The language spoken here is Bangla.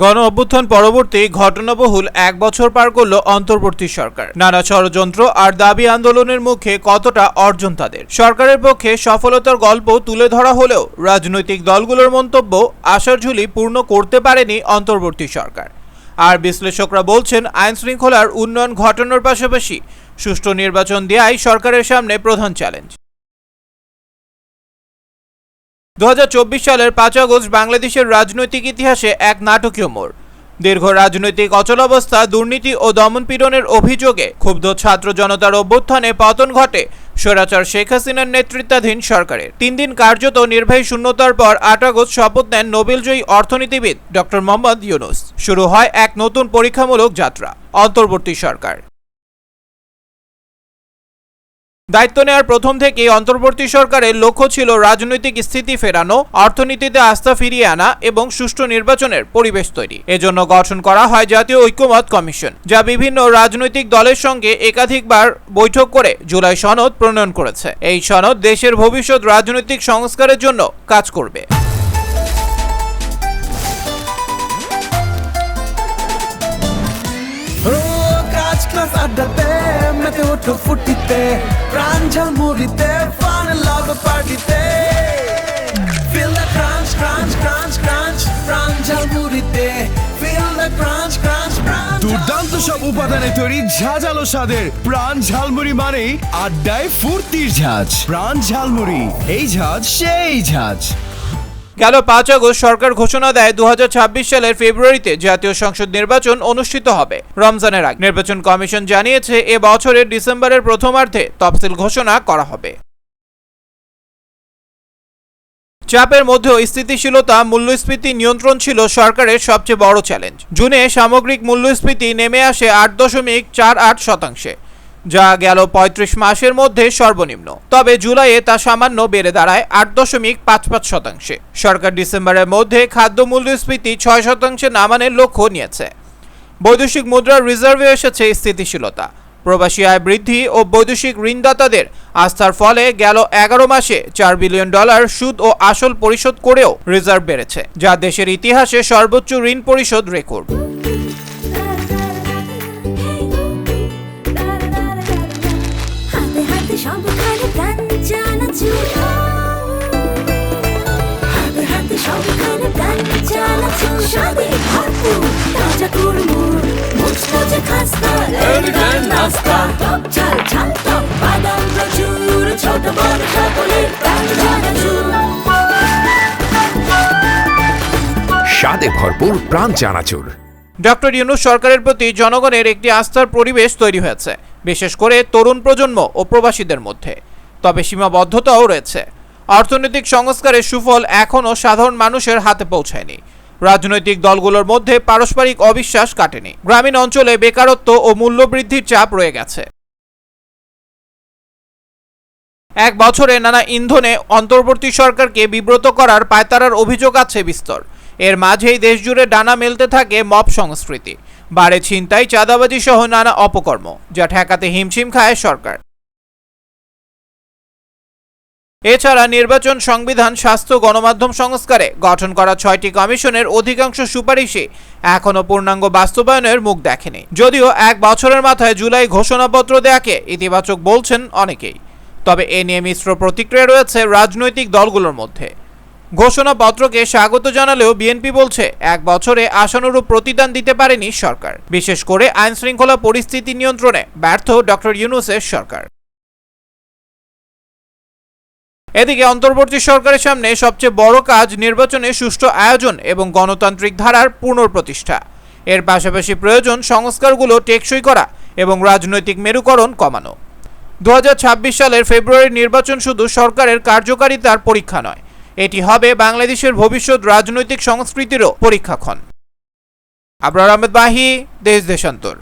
গণ অভ্যুত্থান পরবর্তী ঘটনাবহুল এক বছর পার করল অন্তর্বর্তী সরকার। নানা ষড়যন্ত্র আর দাবি আন্দোলনের মুখে কতটা অর্জন তাদের? সরকারের পক্ষে সফলতার গল্প তুলে ধরা হলেও রাজনৈতিক দলগুলোর মন্তব্য আশার ঝুলি পূর্ণ করতে পারেনি অন্তর্বর্তী সরকার। আর বিশ্লেষকরা বলছেন আইন শৃঙ্খলার উন্নয়ন ঘটানোর পাশাপাশি সুষ্ঠু নির্বাচন দেয়াই সরকারের সামনে প্রধান চ্যালেঞ্জ। দু হাজার চব্বিশ সালের পাঁচ আগস্ট বাংলাদেশের রাজনৈতিক ইতিহাসে এক নাটকীয় মোড়। দীর্ঘ রাজনৈতিক অচলাবস্থা দুর্নীতি ও দমনপীড়নের অভিযোগে ক্ষুব্ধ ছাত্র জনতার অভ্যুত্থানে পতন ঘটে স্বৈরাচার শেখ হাসিনার নেতৃত্বাধীন সরকারের। তিন দিন কার্যত নির্বাহী শূন্যতার পর আট আগস্ট শপথ নেন নোবেলজয়ী অর্থনীতিবিদ ডক্টর মোহাম্মদ ইউনুস। শুরু হয় এক নতুন পরীক্ষামূলক যাত্রা, অন্তর্বর্তী সরকার। দায়িত্ব নেওয়ার প্রথম থেকেই অন্তর্বর্তী সরকারের লক্ষ্য ছিল রাজনৈতিক স্থিতি ফেরানো, অর্থনীতিতে আস্থা ফিরিয়ে আনা এবং সুষ্ঠু নির্বাচনের পরিবেশ তৈরি। এজন্য গঠন করা হয় জাতীয় ঐক্যমত কমিশন, যা বিভিন্ন রাজনৈতিক দলের সঙ্গে একাধিকবার বৈঠক করে জুলাই সনদ প্রণয়ন করেছে। এই সনদ দেশের ভবিষ্যৎ রাজনৈতিক সংস্কারের জন্য কাজ করবে। আড্ডাতে মেতে ওঠো ফুটিতে, প্রাণ ঝালমুড়িতে ফান লাভ পার্টিতে Feel প্রাণ দুর্দান্ত সব উপাদানে তৈরি ঝাঁঝালো স্বাদের প্রাণ ঝালমুড়ি মানেই আড্ডায় ফুর্তির ঝাঁজ। প্রাণ ঝালমুড়ি, এই ঝাঁজ, সেই ঝাঁজ। গেল পাঁচ আগস্ট সরকার ঘোষণা দেয় দুহাজার ছাব্বিশ সালের ফেব্রুয়ারিতে জাতীয় সংসদ নির্বাচন অনুষ্ঠিত হবে। রমজানের আগে নির্বাচন কমিশন জানিয়েছে, এ বছরের ডিসেম্বরের প্রথমার্ধে তফসিল ঘোষণা করা হবে। চাপের মধ্যেও স্থিতিশীলতা, মূল্যস্ফীতি নিয়ন্ত্রণ ছিল সরকারের সবচেয়ে বড় চ্যালেঞ্জ। জুনে সামগ্রিক মূল্যস্ফীতি নেমে আসে আট দশমিক চার আট শতাংশে। যা গেল পঁয়ত্রিশ মাসের মধ্যে সর্বনিম্ন। তবে জুলাইয়ে তা সামান্য বেড়ে দাঁড়ায় আট দশমিক পাঁচ পাঁচ শতাংশে। সরকার ডিসেম্বরের মধ্যে খাদ্য মূল্যস্ফীতি ছয় শতাংশে নামানোর লক্ষ্য নিয়েছে। বৈদেশিক মুদ্রার রিজার্ভে এসেছে স্থিতিশীলতা। প্রবাসী আয় বৃদ্ধি ও বৈদেশিক ঋণদাতাদের আস্থার ফলে গেল এগারো মাসে চার বিলিয়ন ডলার সুদ ও আসল পরিশোধ করেও রিজার্ভ বেড়েছে, যা দেশের ইতিহাসে সর্বোচ্চ ঋণ পরিশোধ রেকর্ড। সবখানে প্রাণ চানাচুর স্বাদে ভরপুর তাজা কুড়মুড় মুচমুচে খাস্তা লেমন নাস্তা টক ঝাল ঝাল টক বাদাম প্রচুর ছোট বড় সকলের প্রাণ চানাচুর স্বাদে ভরপুর প্রাণ চানাচুর। ডক্টর ইউনুস সরকারের প্রতি জনগণের একটি আস্থার পরিবেশ তৈরি হয়েছে বিশেষ করে তরুণ প্রজন্ম ও প্রবাসীদের মধ্যে। তবে সীমাবদ্ধতাও রয়েছে। অর্থনৈতিক সংস্কারের সুফল এখনও সাধারণ মানুষের হাতে পৌঁছায়নি। রাজনৈতিক দলগুলোর মধ্যে পারস্পরিক অবিশ্বাস কাটেনি। গ্রামীণ অঞ্চলে বেকারত্ব ও মূল্যবৃদ্ধির চাপ রয়ে গেছে। এক বছরে নানা ইন্ধনে অন্তর্বর্তী সরকারকে বিব্রত করার পায়তারার অভিযোগ আছে বিস্তর। এর মাঝেই দেশজুড়ে ডানা মেলতে থাকে মপ সংস্কৃতি। বাড়ে ছিনতাই চাঁদাবাজি সহ নানা অপকর্ম, যা ঠেকাতে হিমশিম খায় সরকার। এছাড়া নির্বাচন সংবিধান, স্বাস্থ্য, গণমাধ্যম সংস্কারে গঠন করা ছয়টি কমিশনের অধিকাংশ সুপারিশই এখনও পূর্ণাঙ্গ বাস্তবায়নের মুখ দেখেনি। যদিও এক বছরের মাথায় জুলাই ঘোষণাপত্র দেয়াকে ইতিবাচক বলছেন অনেকেই। তবে এ নিয়ে মিশ্র প্রতিক্রিয়া রয়েছে রাজনৈতিক দলগুলোর মধ্যে। ঘোষণাপত্রকে স্বাগত জানালেও বিএনপি বলছে, এক বছরে আশানুরূপ প্রতিদান দিতে পারেনি সরকার। বিশেষ করে আইনশৃঙ্খলা পরিস্থিতি নিয়ন্ত্রণে ব্যর্থ ডক্টর ইউনুসের সরকার। এদিকে অন্তর্বর্তী সরকারের সামনে সবচেয়ে বড় কাজ নির্বাচনে সুষ্ঠু আয়োজন এবং গণতান্ত্রিক ধারার পুনঃপ্রতিষ্ঠা। এর পাশাপাশি প্রয়োজন সংস্কারগুলো টেকসই করা এবং রাজনৈতিক মেরুকরণ কমানো। দু হাজার ছাব্বিশ সালের ফেব্রুয়ারি নির্বাচন শুধু সরকারের কার্যকারিতার পরীক্ষা নয়, এটি হবে বাংলাদেশের ভবিষ্যৎ রাজনৈতিক সংস্কৃতিরও পরীক্ষাক্ষণ। আবরার আহমেদ বাহি, দেশ দেশান্তর।